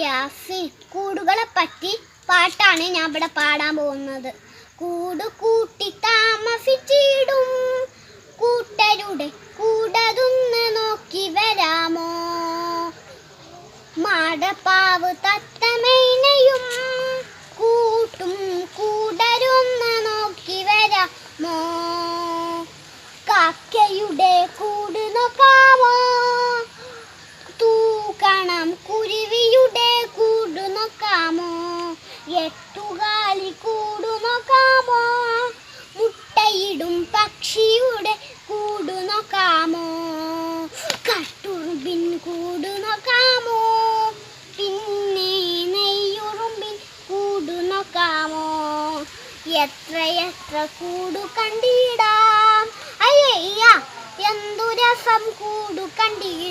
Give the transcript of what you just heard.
യാസിൻ കൂടുകളെ പറ്റി പാട്ടാണ് ഞാൻ ഇവിടെ പാടാൻ പോകുന്നത്. കൂട് കൂട്ടി താമസിച്ചിടും. കൂട്ടരുടെ കൂടതൊന്ന് നോക്കി വരാമോ? മാടപ്പാവ് തത്തമൈനയും കൂട് നോക്കാമോ? എട്ടുകാലി കൂട് നോക്കാമോ മുട്ടയിടും പക്ഷിയുടെ കൂട് നോക്കാമോ കട്ടുറുമ്പിൻ കൂട് നോക്കാമോ പിന്നെ നെയ്യുറുമ്പിൻ കൂട് നോക്കാമോ എത്ര എത്ര കൂടു കണ്ടിടാം? അയ്യ എന്തു രസം കൂടു കണ്ടിടാം?